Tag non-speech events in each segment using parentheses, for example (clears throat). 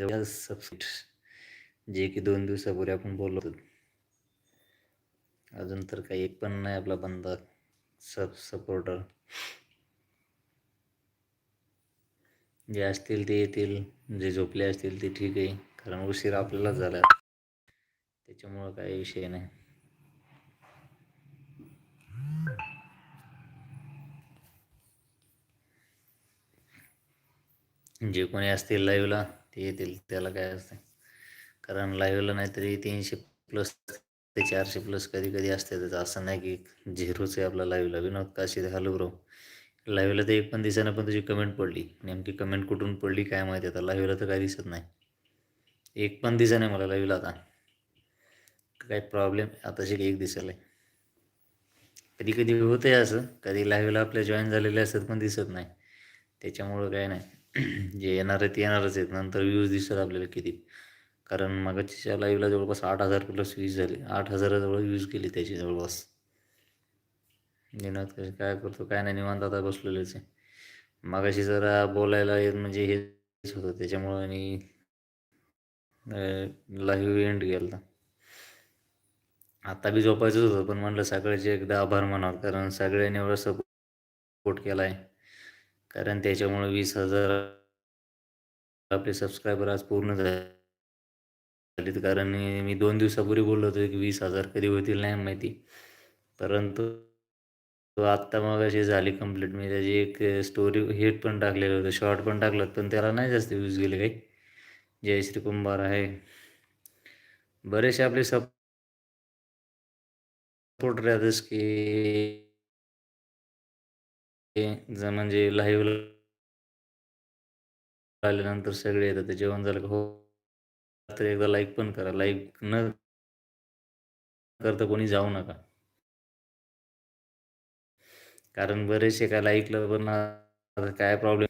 माझ्या सबस्क्रिप्ट जे की दोन दिवसापूर्वी आपण बोललो होतो. अजून तर काही एक पण नाही आपला बंदा सब सपोर्टर जे असतील ते येतील जे झोपले असतील ते ठीक आहे कारण उशीर आपल्यालाच झाला. त्याच्यामुळं काही विषय नाही. जे कोणी असतील लाईव्हला ते येतील त्याला काय असतं कारण लाईव्हला नाहीतरी तीनशे प्लस ते चारशे प्लस कधी कधी असते त्याचं असं नाही की झिरोच आहे आपला लाईव्हला विनोद काशी हॅलो ब्रो. लाईव्हला तर एक पण दिसानं पण तुझी कमेंट पडली. नेमकी कमेंट कुठून पडली काय माहिती आता. लाईव्हला तर काही दिसत नाही. एक पण दिसा नाही मला लाईव्हला आता. काही प्रॉब्लेम आताशी एक दिसायला. कधी कधी होतं आहे असं. कधी लाईव्हला आपल्या जॉईन झालेले असतात पण दिसत नाही. त्याच्यामुळं काय नाही. (clears throat) जे येणार आहेत ते येणारच आहेत. नंतर व्ह्यूज दिसतात आपल्याला किती. कारण मागच्या लाईव्हला जवळपास आठ हजार प्लस व्ह्यूज झाले. आठ हजाराजवळ व्ह्यूज केली त्याची जवळपास. निनाद कसं काय करतो काय नाही निवांत आता बसलेलेच आहे. मागाशी जरा बोलायला येत म्हणजे हेच होतं. त्याच्यामुळं आणि लाईव्ह एंड गेला आता बी झोपायचंच होतं. पण म्हणलं सगळ्याचे एकदा आभार मानावं कारण सगळ्यांनी एवढा सपोर्ट केला आहे कारण त्याच्यामुळे वीस हजार आपले सबस्क्रायबर आज पूर्ण झाले कारण मी दोन दिवसापूर्वी बोललो होतो की वीस हजार कधी होतील नाही माहिती. परंतु तो आत्ता मग अशी झाली कंप्लीट मी त्याची एक स्टोरी हेट पण टाकलेलं होतं शॉर्ट पण टाकलं पण त्याला नाही जास्त व्ह्यूज गेले काही. जयश्री कुंभार आहे. बरेचसे आपले सपोर्ट राहतच की म्हणजे लाईव्ह आल्यानंतर सगळे येतात ते जेवण झालं हो तर एकदा लाईक पण करा. लाईक न करता कोणी जाऊ नका. कारण बरेचसे काय लाईकला पण काय प्रॉब्लेम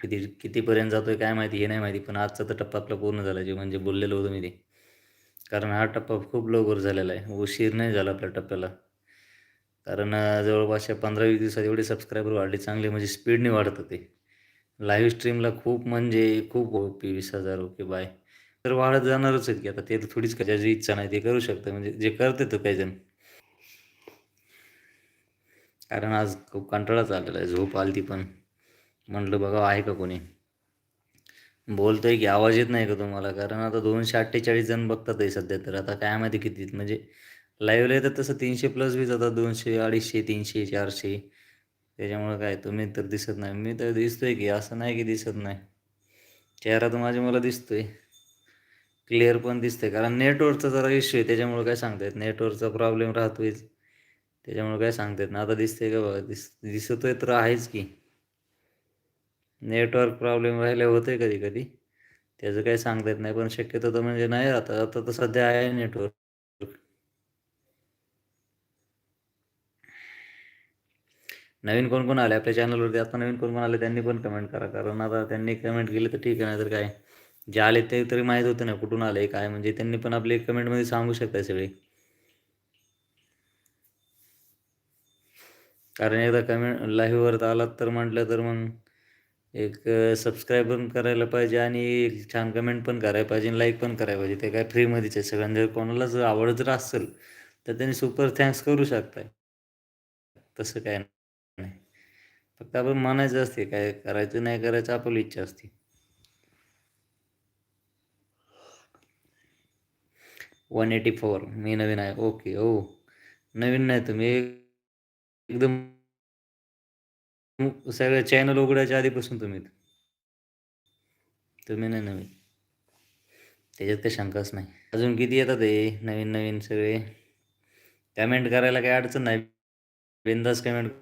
किती कितीपर्यंत जातोय काय माहिती हे नाही माहिती पण आजचा तर टप्पा आपला पूर्ण झाला जे म्हणजे बोललेलं होतं मी ते. कारण हा टप्पा खूप लवकर झालेला आहे. उशीर नाही झाला आपल्या टप्प्याला. कारण जवळपास पंधरा वीस दिवसात एवढे सबस्क्रायबर वाढले चांगले म्हणजे स्पीडने वाढत होते लाईव्ह स्ट्रीमला खूप म्हणजे खूप ओके वीस हजार ओके बाय तर वाढत जाणारच आहेत की आता ते तर थोडीच का ज्याची इच्छा नाही ते करू शकतं म्हणजे जे करते तो काही जण. कारण आज खूप कंटाळा चाललेला आहे झोप आली ती पण. म्हटलं बघा आहे का कोणी? बोलतोय की आवाज येत नाही का तुम्हाला? कारण आता दोनशे अठ्ठेचाळीस जण बघतात आहे सध्या तर. आता काय माहिती किती म्हणजे लाईव्हला येतात तसं तीनशे प्लस बी जातात दोनशे अडीचशे तीनशे चारशे. त्याच्यामुळं काय तुम्ही तर दिसत नाही. मी तर दिसतोय की असं नाही की दिसत नाही. चेहरा तर माझ्या मला दिसतोय. क्लिअर पण दिसतंय. कारण नेटवर्कचा जरा इश्यू आहे त्याच्यामुळं काय सांगता येत नेटवर्कचा प्रॉब्लेम राहतोय. त्याच्यामुळे काय सांगता येत ना आता दिसतंय का बघा दिस दिसतोय तर आहेच की. नेटवर्क प्रॉब्लेम राहिले होते कधी कधी त्याचं काही सांगता येत नाही. पण शक्यतो तर म्हणजे नाही राहत. आता तर सध्या आहे नेटवर्क नवीन कोण कोण आले? आपल्या चॅनलवरती आता नवीन कोण कोण आले त्यांनी पण कमेंट करा. कारण आता त्यांनी कमेंट केली तर ठीक आहे नाही तर काय? जे आले ते तरी माहीत होतं ना कुठून आले काय? म्हणजे त्यांनी पण आपले कमेंटमध्ये सांगू शकताय सगळे. कारण एकदा कमेंट लाईव्हवर आलात तर म्हटलं तर मग एक सबस्क्राईब पण करायला पाहिजे आणि छान कमेंट पण करायला पाहिजे लाईक पण करायला पाहिजे. ते काय फ्रीमध्येच आहे सगळ्यांना जर कोणाला जर आवड जर असेल तर त्यांनी सुपर थँक्स करू शकताय. तसं काय नाही. फक्त आपण म्हणायचं असते काय करायचं नाही करायचं आपली इच्छा असते. वन एटी फोर मी नवीन आहे. ओके हो. नवीन नाही तुम्ही. एकदम सगळ्या चॅनल उघडायच्या आधीपासून तुम्ही. तुम्ही नाही नवीन. त्याच्यात काही शंकाच नाही. अजून किती येतात ते नवीन नवीन सगळे. कमेंट करायला काही अडचण नाही. बिंदास कमेंट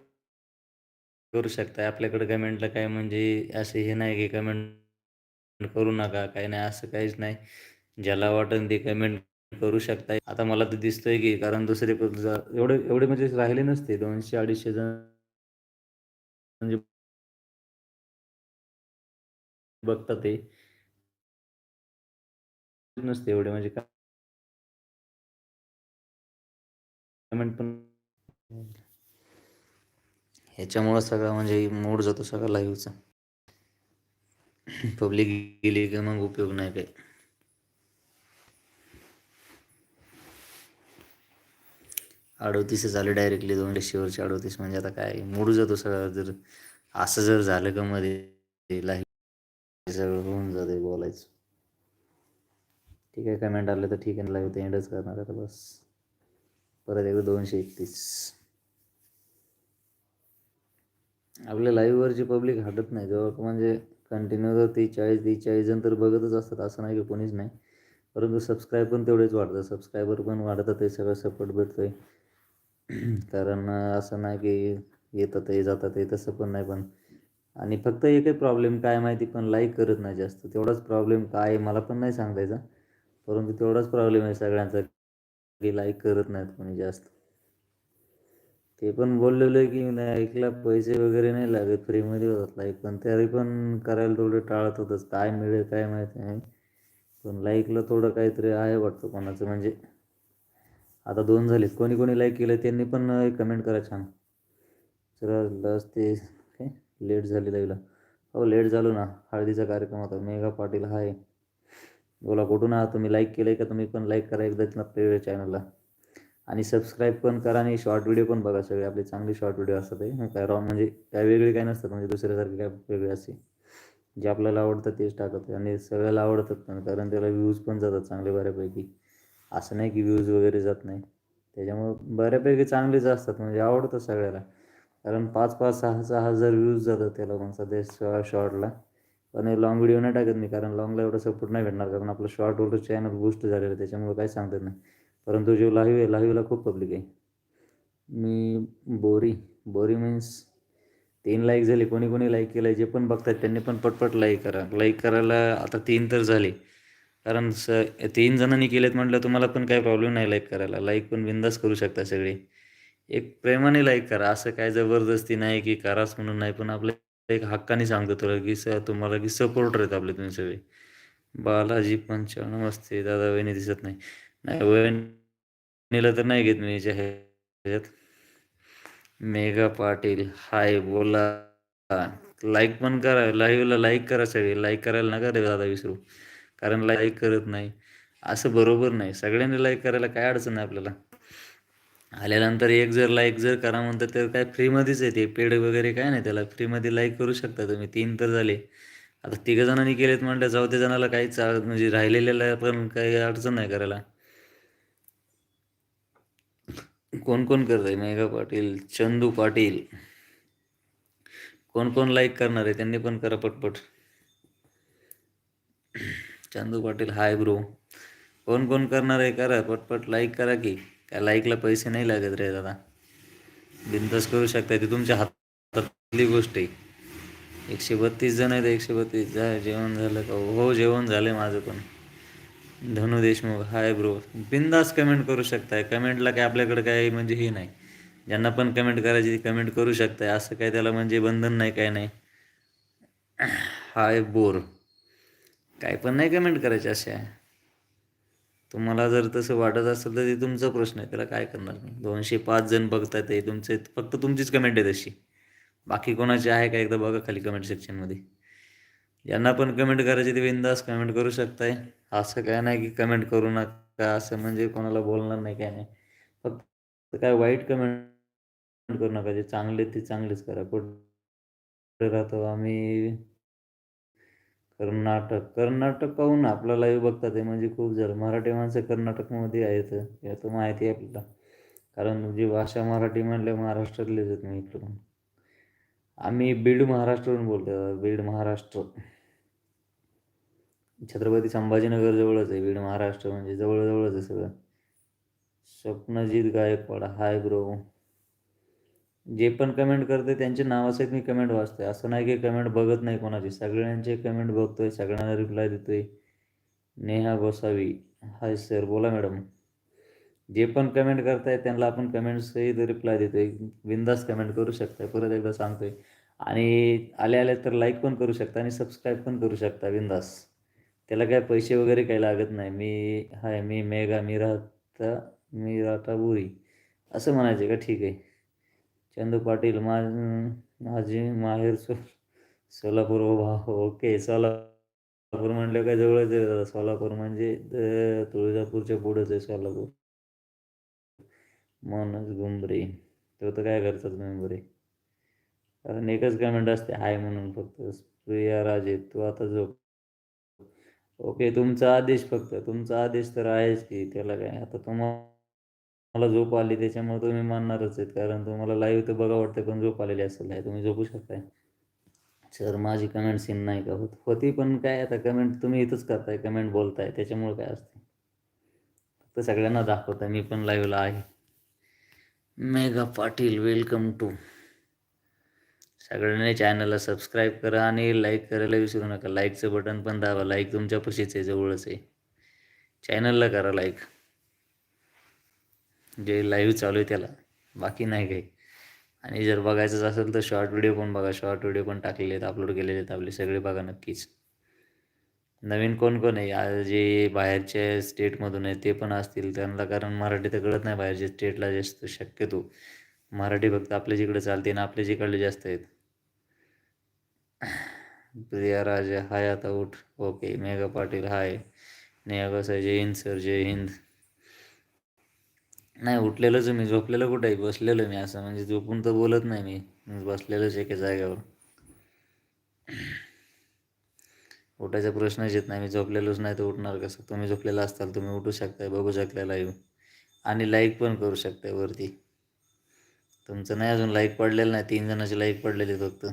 करू शकता आपल्याकडे कमेंटला काय म्हणजे असे हे नाही की कमेंट करू नका काही नाही असं काहीच नाही. ज्याला वाटेल ते कमेंट करू शकताय. आता मला तर दिसतंय की कारण दुसरे एवढे एवढे म्हणजे राहिले नसते दोनशे अडीचशे जण. म्हणजे बघतात ते. नसते एवढे म्हणजे कमेंट पण ह्याच्यामुळं सगळं म्हणजे मूड जातो सगळं लाईव्हचा पब्लिक गेली की मग उपयोग नाही काही. अडोतीसच झाले डायरेक्टली दोन शेवटचे अडोतीस म्हणजे आता काय मूड जातो सगळं जर असं जर झालं का मध्ये लाईव्ह सगळं होऊन जाते बोलायचं. ठीक आहे कमेंट आलं तर ठीक आहे लाईव्ह ते एंडच करणार आता बस. परत एकदा दोनशे एकतीस. आपल्या लाईव्हवरची पब्लिक हटत नाही. जवळ म्हणजे कंटिन्यू जर ते चाळीस ते चाळीस जण तर बघतच असतात असं नाही की कोणीच नाही. परंतु सबस्क्राईब पण तेवढेच वाढतात. सबस्क्रायबर पण वाढतात ते सगळं सपोर्ट भेटतो आहे कारण असं नाही की येतात ते जातात ते तसं पण नाही. पण आणि फक्त एकही प्रॉब्लेम काय माहिती पण लाईक करत नाही जास्त. तेवढाच प्रॉब्लेम काय आहे मला पण नाही सांगता परंतु तेवढाच प्रॉब्लेम आहे सगळ्यांचा की लाईक करत नाहीत कोणी जास्त. ते पण बोललेलं आहे की लाईकला पैसे वगैरे नाही लागत फ्रीमध्ये होतात लाईक पण तरी पण करायला थोडं टाळत होतंच काय मिळेल काय माहिती नाही. पण लाईकला थोडं काहीतरी आहे वाटतं कोणाचं. म्हणजे आता दोन झालेत. कोणी कोणी लाईक केलं त्यांनी पण कमेंट करा छान. चला लस ते काय? लेट झाली लाईला हो लेट झालो ना. हळदीचा कार्यक्रम होता. मेघा पाटील हाय बोला कुठून आहात तुम्ही? लाईक केलं आहे का तुम्ही? पण लाईक करा एकदा आपल्या चॅनलला आणि सबस्क्राईब पण करा आणि शॉर्ट व्हिडिओ पण बघा सगळे. आपले चांगले शॉर्ट व्हिडिओ असतात ते काय रॉंग म्हणजे काय वेगळे काय नसतात म्हणजे दुसऱ्यासारखे काय वेगळे असे जे आपल्याला आवडतं तेच टाकत आणि सगळ्याला आवडतात पण कारण त्याला व्ह्यूज पण जातात चांगले बऱ्यापैकी. असं नाही की व्ह्यूज वगैरे जात नाही. त्याच्यामुळं बऱ्यापैकी चांगलेच असतात म्हणजे आवडतं सगळ्याला. कारण पाच पाच सहा सहा हजार व्ह्यूज जातात त्याला पण सध्या शॉर्टला पण लॉंग व्हिडिओ नाही टाकत मी कारण लॉंगला एवढा सपोर्ट नाही भेटणार कारण आपलं शॉर्टवर चॅनल बूस्ट झालेलं आहे त्याच्यामुळे काही सांगतात नाही. परंतु जो लाईव्ह आहे लाईव्हला खूप पब्लिक आहे. मी बोरी बोरी मीन्स तीन लाईक झाले कोणी कोणी लाईक केलं आहे जे पण बघतात त्यांनी पण पटपट लाईक करा. लाईक करायला आता तीन तर झाले. कारण स तीन जणांनी केलेत म्हटलं तुम्हाला पण काही प्रॉब्लेम नाही लाईक करायला. लाईक पण बिंदास करू शकता सगळे. एक प्रेमाने लाईक करा. असं काय जबरदस्ती नाही की कराच म्हणून नाही पण आपल्या एक हक्काने सांगतो तुला की स तुम्हाला की सपोर्टर आहेत आपले तुम्ही सगळे. बालाजी पंचावन्न नमस्ते. दादा वहिनी दिसत नाही. नाही वहिनीला तर नाही घेत मी ह्याच्यात मेघा पाटील हाय बोला. लाईक पण करा लाईव्हला लाईक करा सगळे. लाईक करायला नका रे दादा विसरू. कारण लाईक करत नाही. असं बरोबर नाही. सगळ्यांनी लाईक करायला काय अडचण नाही आपल्याला. आल्यानंतर एक जर लाईक जर करा म्हणतात तर काय फ्रीमध्येच आहे ते. पेड वगैरे काय नाही त्याला. फ्रीमध्ये लाईक करू शकता तुम्ही. तीन तर झाले. आता तिघ जणांनी केलेत म्हणलं चौथ्या जणाला काही म्हणजे राहिलेल्याला पण काही अडचण नाही करायला. कोण कोण करत आहे मेघा पाटील चंदू पाटील. कोण कोण लाईक करणार आहे? त्यांनी पण करा पटपट. चंदू पाटील हाय ब्रो कोण कोण करणार आहे? करा पटपट. लाईक करा की. काय लाईकला पैसे नाही लागत रे दादा. बिनतस करू शकता ती तुमच्या हातातली गोष्ट आहे. एकशे बत्तीस जण आहेत एकशे बत्तीस. जा जेवण झालं का? हो जेवण झालं माझं पण. Dhanu Deshmukh hi bro. बिंदास कमेंट करू शकताय. कमेंटला काय आपल्याकडे काय म्हणजे हे नाही. ज्यांना पण कमेंट करायची ती कमेंट करू शकताय. असं काय त्याला म्हणजे बंधन नाही काय नाही. Hi bro. काय पण नाही कमेंट करायचे असे. तुम्हाला जर तसं वाटत असेल तर ते तुमचा प्रश्न आहे. त्याला काय करणार नाही दोनशे पाच जण बघतात ते तुमचे. फक्त तुमचीच कमेंट आहे तशी. बाकी कोणाची आहे का एकदा बघा खाली कमेंट सेक्शनमध्ये यांना पण कमेंट करायची ते बिंदास कमेंट करू शकताय. असं काय नाही की कमेंट करू नका असं म्हणजे कोणाला बोलणार नाही काय नाही. फक्त काय वाईट कमेंट करू नका जे चांगले ते चांगलेच करा. कुठे राहतो आम्ही. कर्नाटक कर्नाटक पाहून आपला लाईव्ह बघतात ते म्हणजे खूप झालं मराठी माणसं कर्नाटकमध्ये आहेत याचं माहिती आहे आपल्याला. कारण जी भाषा मराठी म्हणल्या महाराष्ट्रातलेच आहेत मी इकडून. आम्ही बीड महाराष्ट्रवरून बोलतो बीड महाराष्ट्र. छत्रपती संभाजीनगर जवळच आहे. बीड महाराष्ट्र म्हणजे जवळजवळच आहे सगळं. Swapnajeet Gaikwad hi bro. जे पण कमेंट करते त्यांचे नावासहित मी कमेंट वाचतोय. असं नाही की कमेंट बघत नाही कोणाची. सगळ्यांचे कमेंट बघतोय सगळ्यांना रिप्लाय देतोय. नेहा गोसावी. हाय सर बोला मॅडम जे पण कमेंट करताय त्यांना आपण कमेंट्सही रिप्लाय देतोय. बिंदास कमेंट करू शकताय. परत एकदा सांगतोय. आणि आले आले तर लाईक पण करू शकता आणि सबस्क्राईब पण करू शकता. बिंदास. त्याला काय पैसे वगैरे काही लागत नाही. मी हाय मी मेघा मी राहता मी राहता बुरी. असं म्हणायचे का? ठीक आहे. चंदू पाटील मा माझी माहेर सो सोलापूर हो ओके सोलापूर म्हटलं काय? जवळच आहे दादा. सोलापूर म्हणजे तुळजापूरच्या पुढंच आहे सोलापूर. मनोज गुंबरे तो तर काय करतात मेंबरे? कारण एकच कमेंट असते हाय म्हणून फक्त. प्रिया राजे तू आता झोप. ओके तुमचा आदेश फक्त तुमचा आदेश तर आहेच की त्याला काय आता तुम्हाला झोप आली त्याच्यामुळे तुम्ही मानणारच आहेत कारण तुम्हाला लाईव्ह तर बघा वाटतं पण झोप आलेली असेल नाही तुम्ही झोपू शकताय. सर माझी कमेंट सीन नाही का होत? होती पण काय आता कमेंट तुम्ही इथंच करताय कमेंट बोलताय त्याच्यामुळे काय असते? फक्त सगळ्यांना दाखवताय मी पण लाईव्हला आहे. मेघा पाटील वेलकम टू सगळ्यांनी चॅनलला सबस्क्राईब करा आणि लाईक करायला विसरू नका. लाईकचं बटन पण दाबा. लाईक तुमच्या पशीच आहे जवळच आहे. चॅनलला करा लाईक. जे लाईव्ह चालू आहे त्याला. बाकी नाही काही. आणि जर बघायचंच असेल तर शॉर्ट व्हिडिओ पण बघा. शॉर्ट व्हिडिओ पण टाकलेले आहेत अपलोड केलेले आहेत आपले सगळे बघा नक्कीच. नवीन कोण कोण आहे? आज जे बाहेरच्या स्टेटमधून आहे ते पण असतील त्यांना कारण मराठी तर कळत नाही बाहेरच्या स्टेटला जास्त शक्यतो. मराठी फक्त आपल्या जिकडे चालते आणि आपल्या जिकडले जास्त आहेत. प्रिया राजा हाय आता उठ ओके मेघा पाटील हाय. नेहा कसं जय हिंद सर जय हिंद. नाही उठलेलंच मी झोपलेलं कुठं आहे? बसलेलं मी असं म्हणजे झोपून तर बोलत नाही मी. बसलेलंच एका जागेवर. उठायचा प्रश्नच येत नाही मी झोपलेलोच नाही तर उठणार कसं? तुम्ही झोपलेला असताल तुम्ही उठू शकताय बघू शकताय लाईव्ह आणि लाईक पण करू शकताय वरती. तुमचं नाही अजून लाईक पडलेलं नाही तीन जणांची लाईक पडलेली फक्त.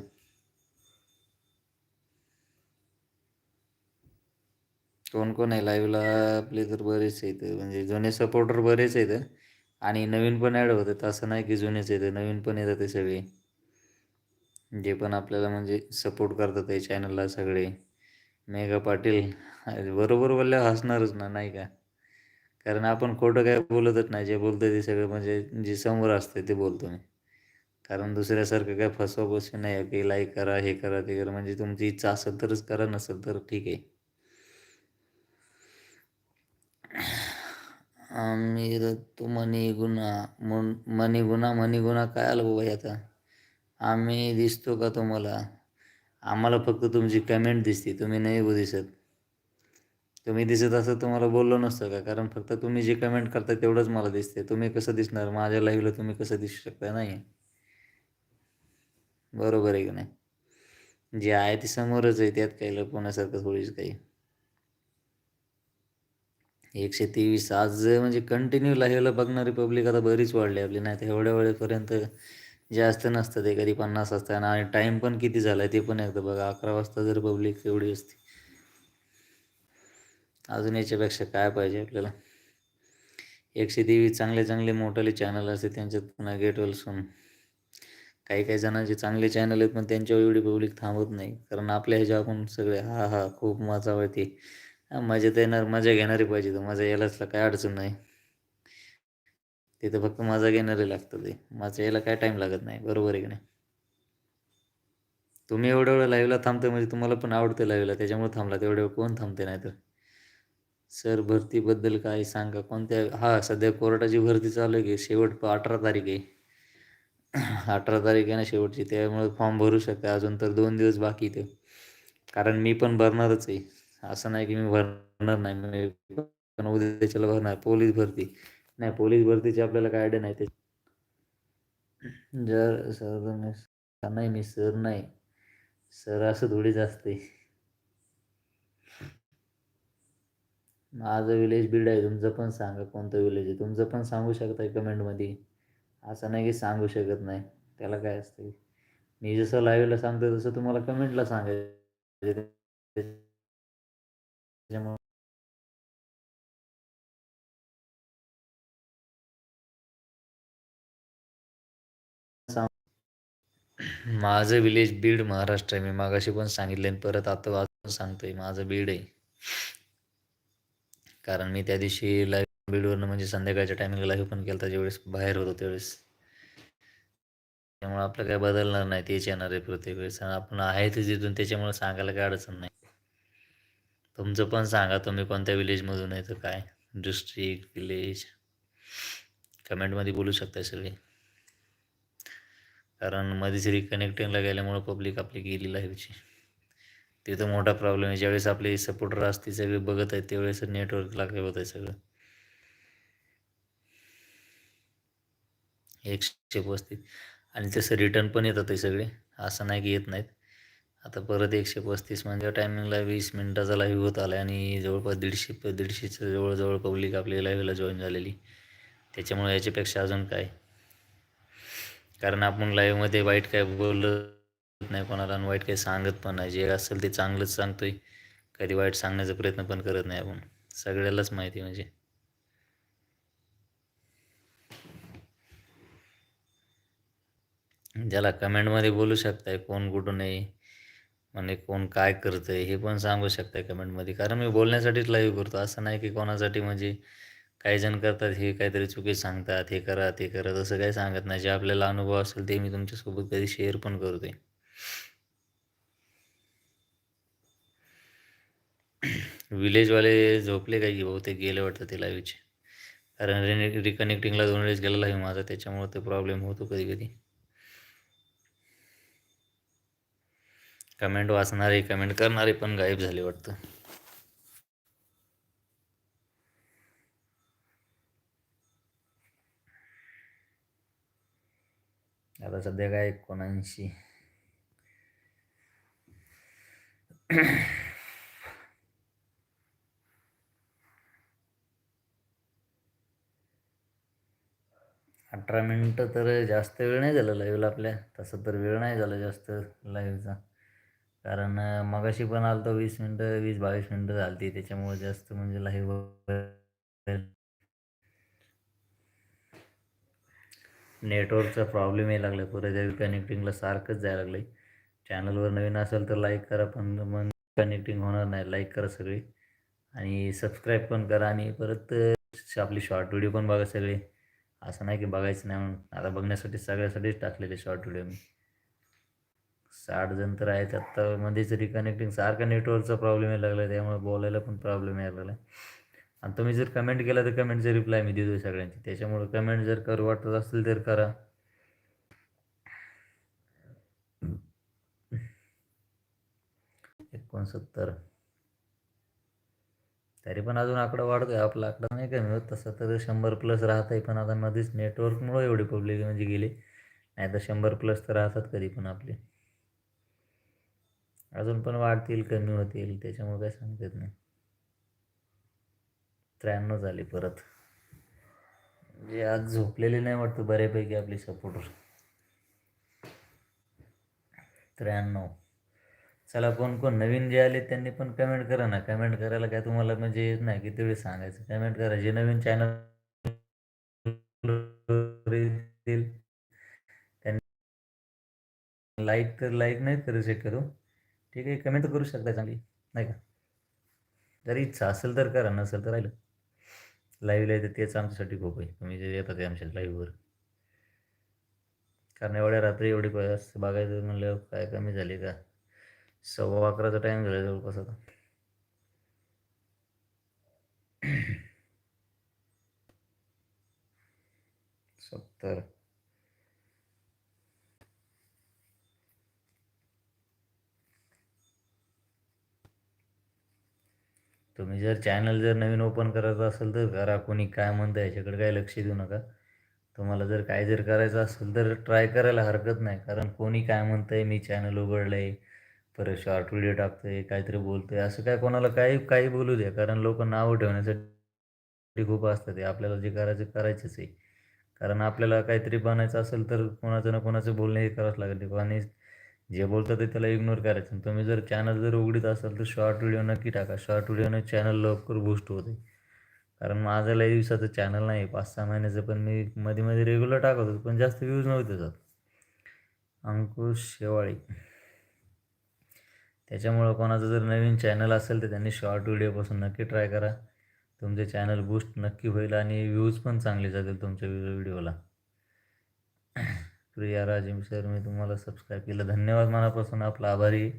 स्टोन कोण आहे? लाईव्हला आपले तर बरेच आहेत. म्हणजे जुने सपोर्टर बरेच आहेत. आणि नवीन पण ॲड होतात. असं नाही की जुनेच आहेत. नवीन पण येतात ते सगळे. जे पण आपल्याला म्हणजे सपोर्ट करतात आहे चॅनलला सगळे. मेघा पाटील. बरोबर बोलल्या हसणारच ना नाही का? कारण आपण खोटं काय बोलतच नाही. जे बोलतं ते सगळं म्हणजे जे समोर असतं ते बोलतो मी. कारण दुसऱ्यासारखं काय फसवा फसवी नाही. आहे की लाईक करा हे करा ते करा. म्हणजे तुमची इच्छा असेल तरच करा नसेल तर ठीक आहे. आम्ही तो मनी गुन्हा मन मनी गुन्हा मनी गुन्हा काय आलं बाबा आता आम्ही दिसतो का तुम्हाला? आम्हाला फक्त तुमची कमेंट दिसते तुम्ही नाही दिसत. तुम्ही दिसत असं तुम्हाला बोललो नसतं का? कारण फक्त तुम्ही जे कमेंट करता तेवढंच मला दिसते. तुम्ही कसं दिसणार? माझ्या लाईव्हला तुम्ही कसं दिसू शकता? नाही. बरोबर आहे की नाही? जे आहे ते समोरच आहे त्यात काही लपवण्यासारखं थोडीच काही. एकशे तेवीस. आज म्हणजे कंटिन्यू लाईव्हला बघणारी पब्लिक आता बरीच वाढली आपली. नाही तर एवढ्या वेळेपर्यंत जास्त नसतं ते कधी पन्नास असतं आणि टाईम पण किती झाला ते पण एकदा बघा. अकरा वाजता जर पब्लिक एवढी असते. अजून याच्यापेक्षा काय पाहिजे आपल्याला? एकशे तेवीस चांगले चांगले मोठाले चॅनल असते त्यांच्यात पुन्हा गेट वेल्सून काही काही जणांचे चांगले चॅनल आहेत पण त्यांच्यावर एवढी पब्लिक थांबत नाही. कारण आपल्या ह्याच्या आपण सगळे हा हा खूप मजा वाटते मजेत येणार मजा घेणारी पाहिजे तर मजा यायलाच काय अडचण नाही. तिथं फक्त मजा घेणारे लागतं ते. मजा यायला काय टाईम लागत नाही बरोबर आहे की नाही? तुम्ही एवढं एवढं लाईव्हला थांबते म्हणजे तुम्हाला पण आवडतं लाईव्हला त्याच्यामुळे थांबला तेवढ्या वेळ कोण थांबते नाही तर सर भरतीबद्दल काय सांगा. कोणत्या? हा सध्या कोर्टाची भरती चालू आहे की शेवट अठरा तारीख आहे. (clears throat) अठरा तारीख आहे ना शेवटची. त्यामुळे फॉर्म भरू शकते. अजून तर दोन दिवस बाकी ते कारण मी पण भरणारच आहे. असं नाही की मी भरणार नाही मी पण उद्याच्याला भरणार पोलीस भरती. नाही पोलीस भरतीची आपल्याला काय आयडिया नाही. ते जर सर नाही मी सर नाही. सर असं थोडीच असते माझं विलेज बीड आहे तुमचं पण सांगा कोणतं विलेज आहे. तुमचं पण सांगू शकताय कमेंटमध्ये असं नाही की सांगू शकत नाही. त्याला काय असतं? मी जसं लाईव्हला सांगतो तसं तुम्हाला कमेंटला सांगायचं त्याच्यामुळे माझं विलेज बीड महाराष्ट्र आहे. मी मागाशी पण सांगितलं परत आता अजून सांगतोय. माझं बीड आहे. कारण मी त्या दिवशी लाईव्ह बीडवरनं म्हणजे संध्याकाळच्या टायमिंगला लाईव्ह पण केलं ज्यावेळेस बाहेर होतो त्यावेळेस. त्यामुळे आपलं काय बदलणार नाही. तेच येणार आहे प्रत्येक वेळेस. आपण आहे ते तिथून त्याच्यामुळे सांगायला काय अडचण नाही. तुमचं पण सांगा तुम्ही कोणत्या विलेजमधून आहे तर काय? डिस्ट्रिक्ट विलेज कमेंटमध्ये बोलू शकता सगळे. कारण मध्येच रिकनेक्टिंगला गेल्यामुळं पब्लिक आपली गेली लाईव्हची तिथं मोठा प्रॉब्लेम आहे. ज्यावेळेस आपले सपोर्टर असते सगळे बघत आहेत त्यावेळेस नेटवर्क लागले होत आहे सगळं एकशे पस्तीस आणि तसं रिटर्न पण येतात ते सगळे. असं नाही की येत नाहीत. आता परत एकशे पस्तीस म्हणजे टायमिंगला वीस मिनटाचा लाईव्ह होत आला आणि जवळपास दीडशे दीडशेचं जवळजवळ पब्लिक आपली लाईव्हला जॉईन झालेली. त्याच्यामुळे याच्यापेक्षा अजून काय? कारण आपण लाईव्हमध्ये वाईट काय बोलत नाही कोणाला आणि वाईट काही सांगत पण नाही. जे असेल ते चांगलंच सांगतोय. कधी वाईट सांगण्याचा प्रयत्न पण करत नाही आपण. सगळ्यालाच माहिती म्हणजे. ज्याला कमेंटमध्ये बोलू शकताय कोण कुठून आहे म्हणजे कोण काय करतं आहे हे पण सांगू शकताय कमेंटमध्ये. कारण मी बोलण्यासाठीच लाईव्ह करतो. असं नाही की कोणासाठी म्हणजे काही जण करतात हे काहीतरी चुकी सांगतात हे करा ते करा. तसं काही सांगत नाही. जे आपल्याला अनुभव असेल ते मी तुमच्यासोबत कधी शेअर पण करते विलेजवाले झोपले काय की बहुतेक गेले वाटतं ते लाईव्हचे कारण रिने रिकनेक्टिंगला दोन वेळेस गेलेला आहे माझा त्याच्यामुळे ते प्रॉब्लेम होतो कधी कधी कमेंट वाचणारे कमेंट करणारे पण गायब झाले वाटतं. आता सध्या काय एकोणऐंशी अठरा मिनटं तर जास्त वेळ नाही झाला लाईव्हला आपल्या. तसं तर वेळ नाही झाला जास्त लाईव्हचा कारण मगाशी पण आलतो वीस मिनटं वीस बावीस मिनटं झालती. त्याच्यामुळे जास्त म्हणजे लाईव्ह नेटवर्कचा प्रॉब्लेम यायला लागला परत कनेक्टिंगला सारखंच जायला लागलं आहे चॅनलवर नवीन असेल तर लाईक करा पण मग कनेक्टिंग होणार नाही. लाईक करा सगळे. आणि सबस्क्राईब पण करा आणि परत आपली शॉर्ट व्हिडिओ पण बघा सगळे. असं नाही की बघायचं नाही म्हणून. आता बघण्यासाठी सगळ्यासाठीच टाकलेले शॉर्ट व्हिडिओ मी. साठ जण तर आहेत. आत्ता मध्येच रिकनेक्टिंग सारखा नेटवर्कचा प्रॉब्लेम यायला लागला त्यामुळे बोलायला पण प्रॉब्लेम यायला लागला आणि तुम्ही जर कमेंट केला तर कमेंटचा रिप्लाय मी देतो सगळ्यांची. त्याच्यामुळे कमेंट जर करू वाटत असेल तर करा. एकोणसत्तर. तरी पण अजून आकडा वाढतोय. आपला आकडा नाही कमी होत तसं तर शंभर प्लस राहत आहे पण आता मध्येच नेटवर्कमुळं एवढे पब्लिक म्हणजे गेले. नाही तर शंभर प्लस तर राहतात कधी पण आपले. अजून पण वाढतील कमी होतील त्याच्यामुळे काय सांगता येत नाही. त्र्याण्णव झाली परत. म्हणजे आज झोपलेली नाही वाटतं बऱ्यापैकी आपली सपोर्टर त्र्याण्णव. चला कोण कोण? नवीन जे आले त्यांनी पण कमेंट करा ना. कमेंट करायला काय तुम्हाला म्हणजे येत नाही किती वेळ सांगायचं? कमेंट करा. जे नवीन चॅनल त्यांनी लाईक तर लाईक नाही करू शकतो हो. ठीक आहे कमेंट करू शकता चांगली नाही का? जर इच्छा असेल तर करा नसेल तर राहिलं. लाईव्हला येतं तेच आमच्यासाठी खूप आहे. तुम्ही जे येतात ते आमच्या लाईव्हवर कारण एवढ्या रात्री एवढी बघायचं म्हणलं काय कमी झाली का? सव्वा अकराचा टाईम झाला जवळपास आता. (clears throat) सत्तर. तुम्ही जर चॅनल जर नवीन ओपन करायचं असेल तर करा. कोणी काय म्हणतं याच्याकडे काय लक्ष देऊ नका. तुम्हाला जर काय जर करायचं असेल तर ट्राय करायला हरकत नाही. कारण कोणी काय म्हणतं आहे मी चॅनल उघडलं आहे परत शॉर्ट व्हिडिओ टाकतोय आहे काहीतरी बोलतोय आहे असं काय कोणाला काही काही बोलू द्या. कारण लोक नावं ठेवण्यासाठी खूप असतात. ते आपल्याला जे करायचं करायचंच आहे. कारण आपल्याला काहीतरी बनायचं असेल तर कोणाचं ना कोणाचं बोलणं हे करावंच लागेल. आणि जे बोलतात ते त्याला इग्नोर करायचं. तुम्ही जर चॅनल जर उघडीत असाल तर शॉर्ट व्हिडिओ नक्की टाका. शॉर्ट व्हिडिओने चॅनल लवकर बूस्ट होते. कारण माझं लई दिवसाचं चॅनल नाही. पाच सहा महिन्याचं पण मी मध्ये मध्ये रेग्युलर टाकत होतो पण जास्त व्ह्यूज नव्हते जात अंकुश शेवाळी. त्याच्यामुळं कोणाचं जर नवीन चॅनल असेल तर त्यांनी शॉर्ट व्हिडिओपासून नक्की ट्राय करा. तुमचे चॅनल बूस्ट नक्की होईल आणि व्ह्यूज पण चांगले जातील तुमच्या व्हिडिओला प्रिया राजीम सर मी तुम्हाला सबस्क्राईब केलं. धन्यवाद मनापासून. आपला आभारी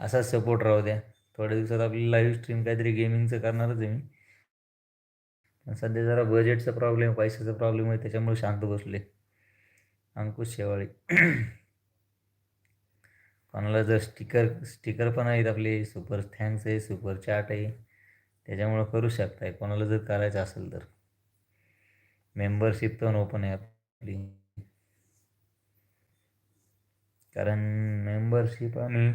असाच सपोर्ट राहू द्या. थोड्या दिवसात आपली लाईव्ह स्ट्रीम काहीतरी गेमिंगचं करणारच आहे मी. पण सध्या जरा बजेटचा प्रॉब्लेम पैशाचा प्रॉब्लेम आहे त्याच्यामुळे शांत बसले अंकुश शेवाळे. कोणाला जर स्टिकर स्टिकर पण आहेत आपले सुपर थँक्स आहे सुपर चॅट आहे. त्याच्यामुळं करू शकताय. कोणाला जर करायचं असेल तर. मेंबरशिप पण ओपन आहे. आपली. कारण मेंबरशिप आम्ही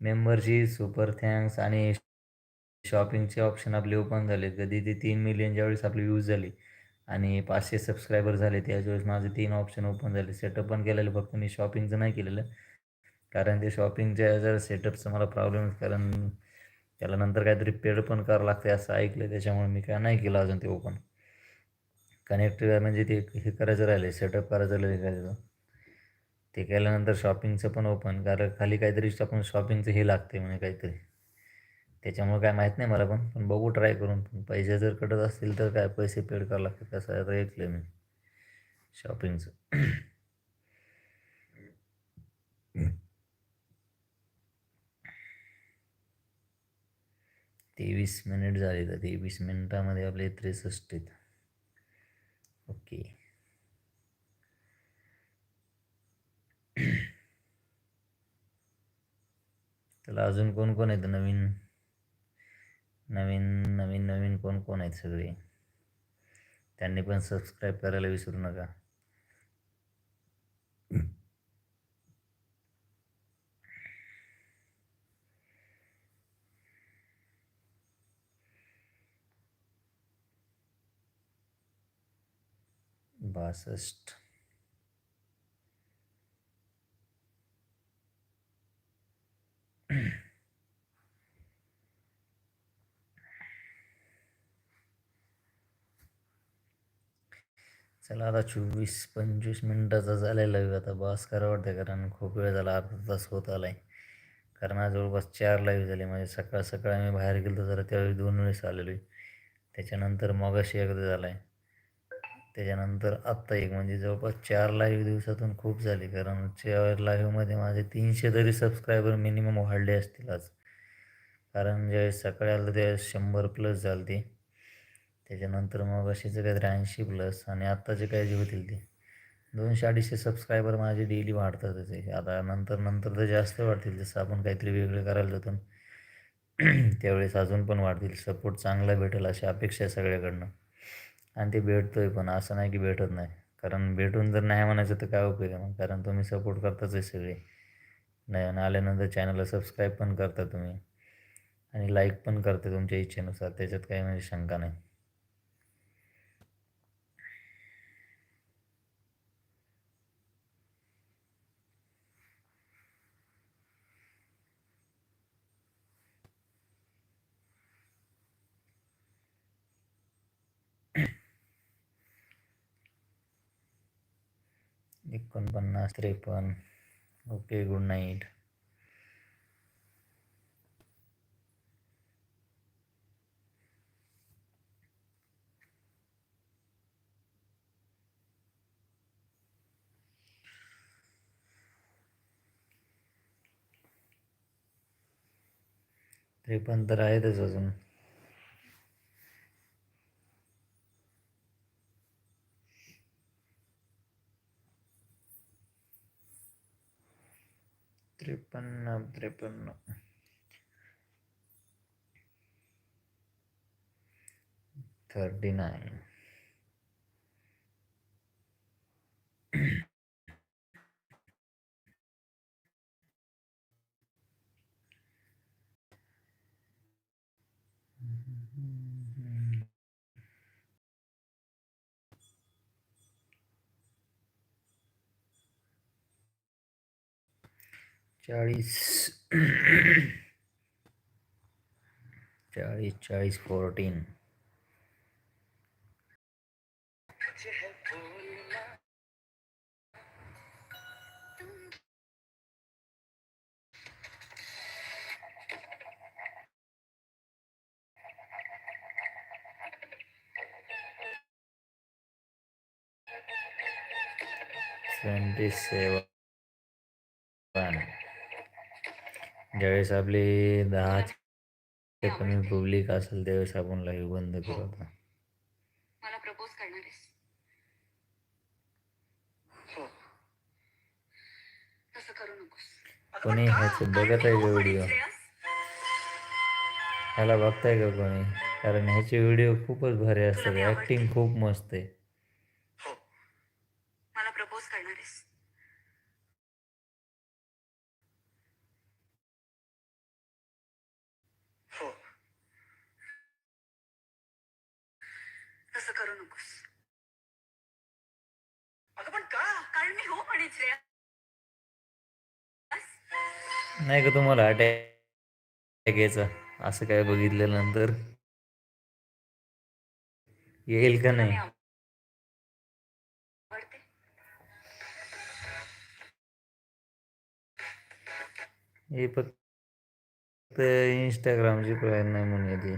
मेंबरशिप सुपर थँक्स आणि (clears throat) शॉपिंगचे ऑप्शन आपले ओपन झाले. कधी ते तीन मिलियन ज्यावेळेस आपले यूज झाले आणि पाचशे सबस्क्रायबर झाले त्यावेळेस माझे तीन ऑप्शन ओपन झाले. सेटअप पण केलेलं फक्त मी शॉपिंगचं नाही केलेलं. कारण ते शॉपिंगच्या जर सेटअपचं मला प्रॉब्लेम कारण त्याला नंतर काहीतरी पेड पण करावं लागते असं ऐकलं त्याच्यामुळे मी काय नाही केलं अजून ते ओपन कनेक्ट म्हणजे ते हे करायचं राहिले सेटअप करायचं राहिलं ते केल्यानंतर शॉपिंगचं पण ओपन कारण खाली काहीतरी आपण शॉपिंगचं हे लागते म्हणजे काहीतरी. त्याच्यामुळे काय माहीत नाही मला पण पण बघू ट्राय करून. पण पैसे जर कटत असतील तर काय पैसे पेड करावं लागतात कसं आहे ऐकलं मी शॉपिंगचं तेवीस मिनिट झाले तर तेवीस मिनिटामध्ये आपले त्रेसष्ट आहेत. ओके. त्याला अजून कोण कोण आहेत? नवीन नवीन नवीन नवीन कोण कोण आहेत सगळे? त्यांनी पण सबस्क्राईब करायला विसरू नका. बासष्ट. चला आता चोवीस पंचवीस मिनटाचा झालेला आहे. आता बास करा वाटतं कारण खूप वेळ झाला अर्धा तास होत आला आहे कारण आज जवळपास चार लाईव्ह झाले. म्हणजे सकाळ सकाळ आम्ही बाहेर गेलो जरा त्यावेळी दोन वेळेस आलेलो आहे. त्याच्यानंतर मगाशी एकदा झाला आहे त्याच्यानंतर आत्ता एक म्हणजे जवळपास चार लाईव्ह दिवसातून खूप झाले. कारण चार लाईव्हमध्ये माझे तीनशे तरी सबस्क्रायबर मिनिमम वाढले असतील आज. कारण ज्यावेळेस सकाळी आलं त्यावेळेस शंभर प्लस झालं ते त्याच्यानंतर मग अशीचं काहीतरी ऐंशी प्लस आणि आत्ताचे काय जे होतील ते. दोनशे अडीचशे सबस्क्रायबर माझे डेली वाढतातच आहे आता नंतर नंतर तर जास्त वाढतील. जसं आपण काहीतरी वेगळं करायला जातो (clears throat) त्यावेळेस अजून पण वाढतील. सपोर्ट चांगला भेटेल अशी अपेक्षा आहे सगळ्याकडनं. आणि ते भेटतो आहे पण असं नाही की भेटत नाही. कारण भेटून जर नाही म्हणायचं तर काय उपयोग आहे मग? कारण तुम्ही सपोर्ट करताच आहे सगळे. नाही आणि आल्यानंतर चॅनलला सबस्क्राईब पण करता तुम्ही. आणि लाईक पण करते तुमच्या इच्छेनुसार. त्याच्यात काही म्हणजे शंका नाही. एकोणपन्नास त्रेपन्न. Okay good night. त्रेपन्न तर आहेतच अजून. त्रेपन्न त्रेपन्न थर्टी नाईन चाळीस. चाळीस चाळीस फोर्टीन त्यावेळेस आपले दहा ते कमी पब्लिक असेल त्यावेळेस आपण लाईव्ह बंद करू आता. मला प्रपोज करणार कोणी ह्याचं बघत आहे का व्हिडिओ ह्याला बघताय का कोणी? कारण ह्याचे व्हिडिओ खूपच भारी असतात. ऍक्टिंग खूप मस्त आहे. मला प्रपोज करणार नाही का तुम्हाला अटॅक यायचा असं काय बघितल्यानंतर? येईल का नाही? हे फक्त इंस्टाग्रामची प्रयत्न नाही म्हणून येते.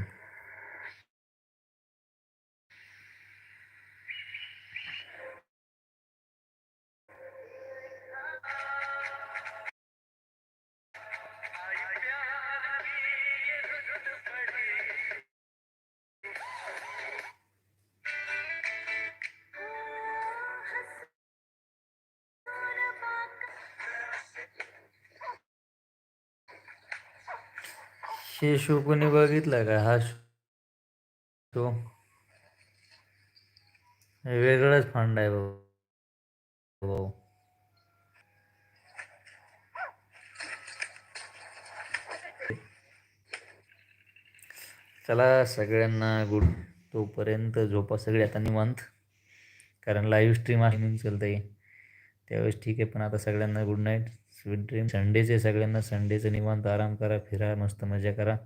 हे शो कोणी बघितला का? हा शो? वेगळाच फंड आहे भाऊ. भाऊ चला सगळ्यांना गुड तोपर्यंत झोपा सगळे आता निवांत. कारण लाईव्ह स्ट्रीम आहे म्हणून चलतं आहे त्यावेळेस ठीक आहे पण आता सगळ्यांना गुड नाईट स्वीट ड्रीम संडेचे सगळ्यांना. संडेचं निवांत आराम करा फिरा मस्त मजा करा.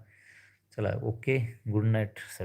चला ओके गुड नाईट सगळं